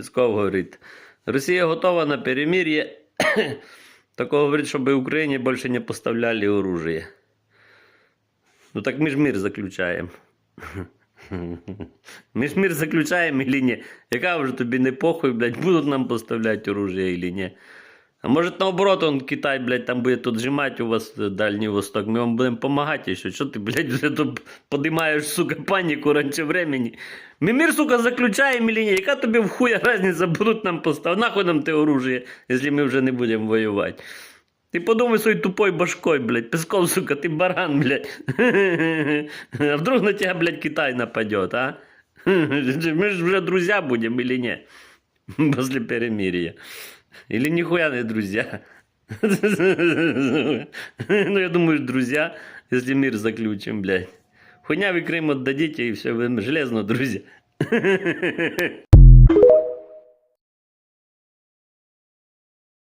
Пісков говорить. Росія готова на перемир'я. Такого говорить, щоб Україні більше не поставляли оружие. Ну так ми ж мир заключаємо. Ми ж мир заключаємо или ні? Яка вже тобі не похуй, блядь, будуть нам поставляти оружие или ні? А может наоборот, он Китай, блядь, там будет тут сжимать у вас э, Дальний Восток. Мы вам будем помогать еще. Что ты, блядь, уже тут поднимаешь, сука, панику раньше времени? Мы мир, сука, заключаем или не? Яка тобі в хуя разница будут нам поставити? Нахуй нам те оружие, если мы уже не будем воевать? Ты подумай своей тупой башкой, блядь. Песков, сука, ты баран, блядь. А вдруг на тебя, блядь, Китай нападет, а? Мы же уже друзья будем или не? После перемирия. Или нихуя не друзья. Ну, я думаю, друзья, если мир заключим, блядь. Хуйня вы Крым отдадите, и все, вы железно друзья.